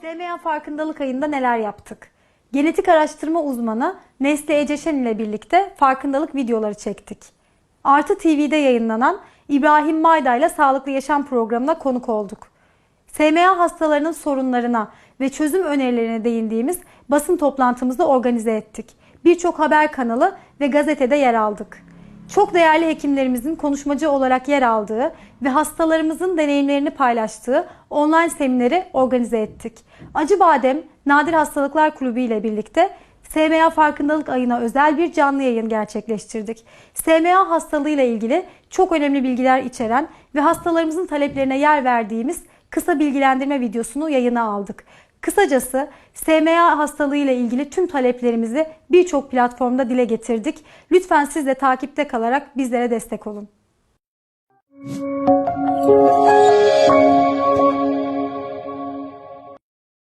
SMA farkındalık ayında neler yaptık? Genetik araştırma uzmanı Nesli Eceşen ile birlikte farkındalık videoları çektik. Artı TV'de yayınlanan İbrahim Mayda ile Sağlıklı Yaşam programına konuk olduk. SMA hastalarının sorunlarına ve çözüm önerilerine değindiğimiz basın toplantımızda organize ettik. Birçok haber kanalı ve gazetede yer aldık. Çok değerli hekimlerimizin konuşmacı olarak yer aldığı ve hastalarımızın deneyimlerini paylaştığı online semineri organize ettik. Acıbadem Nadir Hastalıklar Kulübü ile birlikte SMA farkındalık ayına özel bir canlı yayın gerçekleştirdik. SMA hastalığı ile ilgili çok önemli bilgiler içeren ve hastalarımızın taleplerine yer verdiğimiz kısa bilgilendirme videosunu yayına aldık. Kısacası SMA hastalığı ile ilgili tüm taleplerimizi birçok platformda dile getirdik. Lütfen siz de takipte kalarak bizlere destek olun.